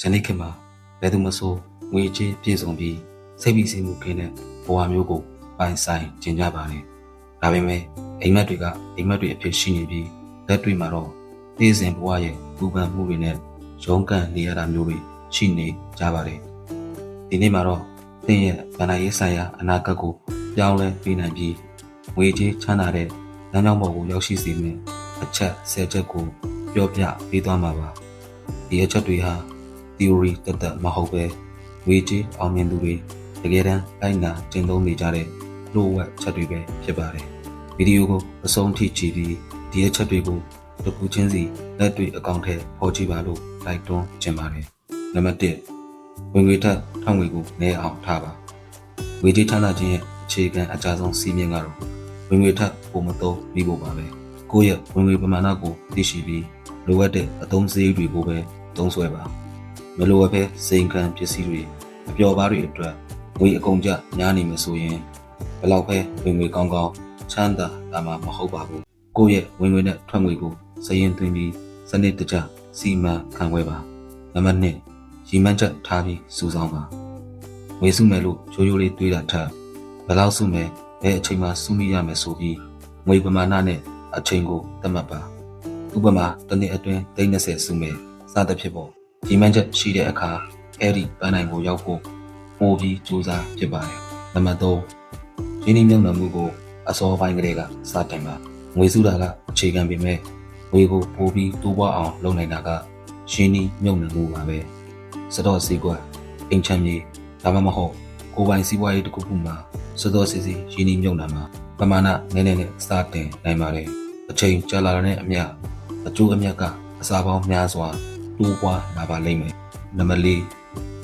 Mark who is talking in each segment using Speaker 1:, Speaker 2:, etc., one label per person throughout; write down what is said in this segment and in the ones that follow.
Speaker 1: ဇနိခေတ်မှာဘယ်သူမဆိုငွေကြေးပြည့်စုံပြီးစိတ်ပီစီမှုခင်းတဲ့ဘဝမျိုးကိုပိုင်ဆိုင်ကျင်ကြပါတယ်။ဒါပေမဲ့အိမ်မက်တွေကအိမ်မက်တွေအဖြစ်ရှိနေပြီးလက်တွေ့မှာတော့ပြည်စဉ်ဘဝရဲ့ပူပန်မှုတွေနဲ့ရုန်းကန်နေရတာမျိုးတွေရှိနေကြပါတယ်။ဒီနေ့မှာတော့သင်ရဲ့ဗန္ဒာရေးဆိုင်ရာအနာဂတ်ကိုပြောင်းလဲပေးနိုင်ပြီးငွေကြေးချမ်းသာတဲ့လမ်းကြောင်းပေါ်ကိုရောက်ရှိစေမယ့်အချက်၁၀ချက်ကိုပြောပြပေးသွားမှာပါ။ဒီအချက်တွေဟာ theory တသက်မဟုတ်ပဲဝေကြီးအောင်မြင်သူတွေတကယ်တမ်းလိုက်နာကျင့်သုံးနေကြတဲ့လိုဝက်ချက်တွေပဲဖြစ်ပါတယ်ဗီဒီယိုကိုအဆုံးထိကြည့်ပြီးဒီအချက်တွေကိုတစ်ခုချင်းစီလက်တွေ့အကောင့်ထဲပေါ်ကြည့်ပါလို့လိုက်တွန်းချင်ပါတယ်နံပါတ်1ဝင်ငွေထက်ထောက်ငွေကိုနည်းအောင်ထားပါဝေကြီးဌာနချင်းရဲ့အခြေခံအကြဆုံးစီးမြင်ကတော့ဝင်ငွေထက်ပုံမသုံးပြီးဖို့ပါပဲကိုယ့်ရဲ့ဝင်ငွေပမာဏကိုသိရှိပြီးလိုအပ်တဲ့အသုံးစရိတ်တွေကိုပဲသုံးစွဲပါ မလိုအပ်ပဲစိန်ခံပစ္စည်းတွေအပျော်ပါးတွေအတွက်ငွေအကုန်ကျညားနေမှာဆိုရင်ဘယ်လောက်ပဲဝင်ငွေကောင်းကောင်းချမ်းသာတာမှမဟုတ်ပါဘူးကိုယ့်ရဲ့ဝင်ငွေနဲ့ထွက်ငွေကိုစရင်သွင်းပြီးစနစ်တကျစီမံခန့်ခွဲပါနံပါတ်1ရီမန်းချက်ထားပြီးစူဆောင်းပါငွေစုမယ်လို့ရိုးရိုးလေးတွေးတာထက်ဘယ်လောက်စုမယ်ဘယ်အချိန်မှစုမိရမယ်ဆိုပြီးငွေပမာဏနဲ့အချိန်ကိုသတ်မှတ်ပါဥပမာတစ်နှစ်အတွင်း30စုမယ်စသဖြင့်ပေါ့ ဒီမှန်ချက်ရှိတဲ့အခါအဲ့ဒီပန်းနိုင်ကိုရောက်ဖို့ပို့ပြီးစူးစမ်းဖြစ်ပါတယ်။နံပါတ်3ရင်းနှီးမြှုပ်နှံမှုကိုအစောပိုင်းကလေးကစတင်ပါငွေစုတာကအခြေခံပေမဲ့ငွေကိုပို့ပြီးတိုးပွားအောင်လုပ်နိုင်တာကရင်းနှီးမြှုပ်နှံမှုပါပဲ။စတော့စီကွက်အိမ်ချမ်းမြေဒါမှမဟုတ်ကိုယ်ပိုင်စီးပွားရေးတစ်ခုခုမှာစတော့စီစီရင်းနှီးမြှုပ်နှံမှာပမာဏနည်းနည်းနဲ့စတင်နိုင်ပါတယ်။အချိန်ကြာလာတဲ့အမျှအကျိုးအမြတ်ကအစာပေါင်းများစွာ တိုးပွားလာပါလိမ့်မယ်။နံပါတ်၄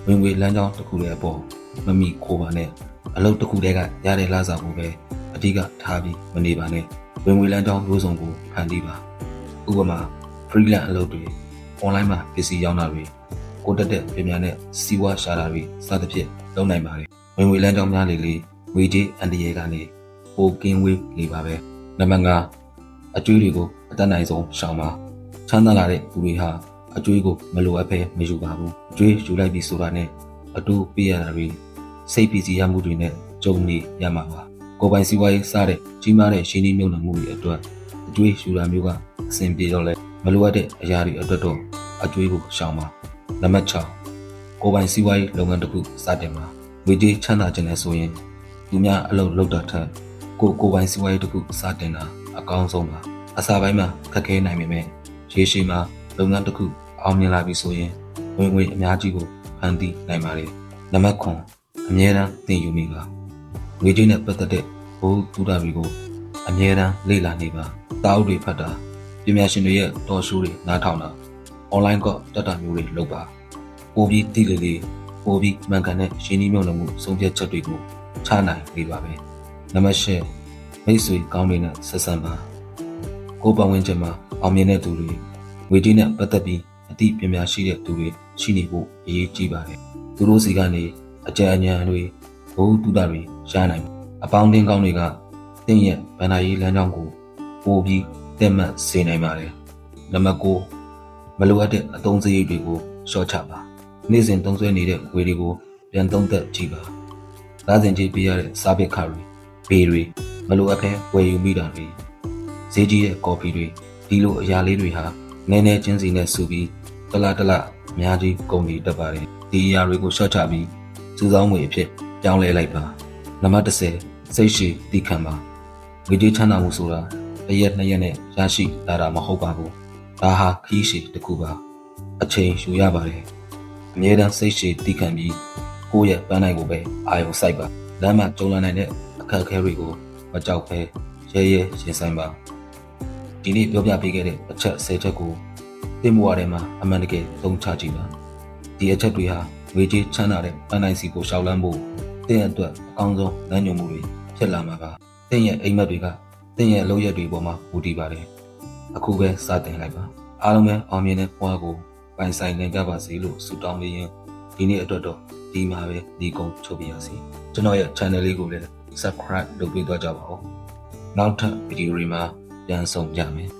Speaker 1: ဝင်ငွေလမ်းကြောင်းတစ်ခုရဲ့အပေါ်မမိခိုးပါနဲ့အလုပ်တစ်ခုတည်းကရတဲ့လစာကိုပဲအဓိကထားပြီးမနေပါနဲ့ဝင်ငွေလမ်းကြောင်းမျိုးစုံကိုဖန်တီးပါ။ဥပမာ freelance အလုပ်တွေ online မှာပစ္စည်းရောင်းတာတွေကိုတက်တဲ့ပြင်များနဲ့စီးပွားရှာတာတွေစသဖြင့်လုပ်နိုင်ပါတယ်။ဝင်ငွေလမ်းကြောင်းများလေလေငွေကြေးအန်တရေကနေပိုကင်းဝေးလေပါပဲ။နံပါတ်5အကျွေးတွေကိုအတက်နိုင်ဆုံးရှောင်ပါ။ချမ်းသာလာတဲ့သူတွေဟာ အကျွေးကိုမလိုအပ်ဘဲမယူပါဘူးအကျွေးယူလိုက်ပြီဆိုတာနဲ့အတူပေးရတာတွေစိတ်ပီစီရမှုတွေနဲ့ကြုံနေရမှာပါကိုယ်ပိုင်စီးပွားရေးစတဲ့ကြီးမားတဲ့ရှင်းနှီးမြုပ်နှံမှုတွေအတွက်အကျွေးယူတာမျိုးကအဆင်ပြေတော့လဲမလိုအပ်တဲ့အရာတွေအတွက်တော့အကျွေးကိုရှောင်ပါနံပါတ်6ကိုယ်ပိုင်စီးပွားရေးလုပ်ငန်းတစ်ခုစတင်ပါဝေကြီးချမ်းသာခြင်းနဲ့ဆိုရင်သူများအလုပ်လုပ်တာထက်ကိုယ်ကိုယ်ပိုင်စီးပွားရေးတစ်ခုစတင်တာအကောင်းဆုံးပါအစာပိုင်းမှာခက်ခဲနိုင်ပေမဲ့ရေရှည်မှာလုပ်ငန်းတစ်ခု အောင်မြင်လာပြီဆိုရင်ဝင်ငွေအများကြီးကိုဖန်တီးနိုင်ပါတယ်။နံပါတ်9အမြဲတမ်းသင်ယူမိပါငွေကြေးနဲ့ပတ်သက်တဲ့ဘိုးတူတာတွေကိုအမြဲတမ်းလေ့လာနေပါ။တာအုပ်တွေဖတ်တာပညာရှင်တွေရဲ့တော်ရှိုးတွေနားထောင်တာ online ကတက်တာမျိုးတွေလုပ်ပါ။ပိုပြီးတိလေလေပိုပြီးမှန်ကန်တဲ့ရှင်းနှီးမြုံနှံမှုဆုံးဖြတ်ချက်တွေကိုချနိုင်နေပါပဲ။နံပါတ်10မိတ်ဆွေကောင်းတွေနဲ့ဆက်ဆံပါ။ကိုယ်ပတ်ဝန်းကျင်မှာအောင်မြင်တဲ့သူတွေငွေကြေးနဲ့ပတ်သက်ပြီး အသိပညာရှိတဲ့သူတွေရှိနေဖို့အရေးကြီးပါတယ်။သူတို့စီကနေအကြံဉာဏ်တွေဘုသူတတွေရနိုင်တယ်။အပေါင်းအသင်းကောင်းတွေကသင်ရဲ့ဗန္ဒာရေးလမ်းကြောင်းကိုပို့ပြီးတက်မှတ်စေနိုင်ပါတယ်။နံပါတ်9မလိုအပ်တဲ့အသုံးစရိတ်တွေကိုရှော့ချပါ။နေ့စဉ်သုံးစွဲနေတဲ့ငွေတွေကိုပြန်သုံးသပ်ကြည့်ပါ။သားစဉ်ကြီးပေးရတဲ့စားပစ်ခါတွေဘေးတွေမလိုအပ်ဘဲဝယ်ယူမိတာတွေဈေးကြီးတဲ့ကော်ဖီတွေဒီလိုအရာလေးတွေဟာနည်းနည်းချင်းစီနဲ့စုပြီး တလားတလားအများကြီးကုန်နေတတ်ပါတယ်ဒီအရာတွေကိုရှော့ချပြီးစူးစောင်းငွေအဖြစ်ပြောင်းလဲလိုက်ပါနံပါတ်30စိတ်ရှိတည်ခံပါငွေကြေးချမ်းသာမှုဆိုတာတစ်ရက်နှစ်ရက်နဲ့ရရှိလာတာမဟုတ်ပါဘူးဒါဟာခီးရှိတစ်ခုပါအချိန်ယူရပါတယ်အမြဲတမ်းစိတ်ရှိတည်ခံပြီးကိုယ့်ရဲ့ပန်းနိုင်ကိုပဲအာရုံစိုက်ပါလမ်းမှာကြုံလာနိုင်တဲ့အခက်အခဲတွေကိုမကြောက်ဘဲရဲရဲရင်ဆိုင်ပါဒီနေ့ပြောပြပေးခဲ့တဲ့အချက်၁၀ချက်ကို သင်ဘဝထဲမှာအမှန်တကယ်သုံးချကြည့်ပါဒီအချက်တွေဟာဝေကြီးချမ်းသာတဲ့ပန်းနိုင်စီကိုရှောက်လန်းဖို့သင်အတွက်အကောင်းဆုံးလမ်းညွှန်မှုတွေဖြစ်လာမှာပါသင်ရဲ့အိမ်မက်တွေကသင်ရဲ့အလုပ်ရက်တွေပေါ်မှာမူတည်ပါတယ်အခုပဲစတင်လိုက်ပါအားလုံးပဲအောင်မြင်တဲ့ဘဝကိုပိုင်ဆိုင်နိုင်ကြပါစေလို့ဆုတောင်းပေးရင်ဒီနေ့အတွက်တော့ဒီမှာပဲဒီကုန်းချုပ်ပြရစီကျွန်တော်ရဲ့ channel လေးကိုလည်း subscribe လုပ်ပေးသွားကြပါဦးနောက်ထပ်ဗီဒီယိုတွေမှာပြန်ဆောင်ကြမယ်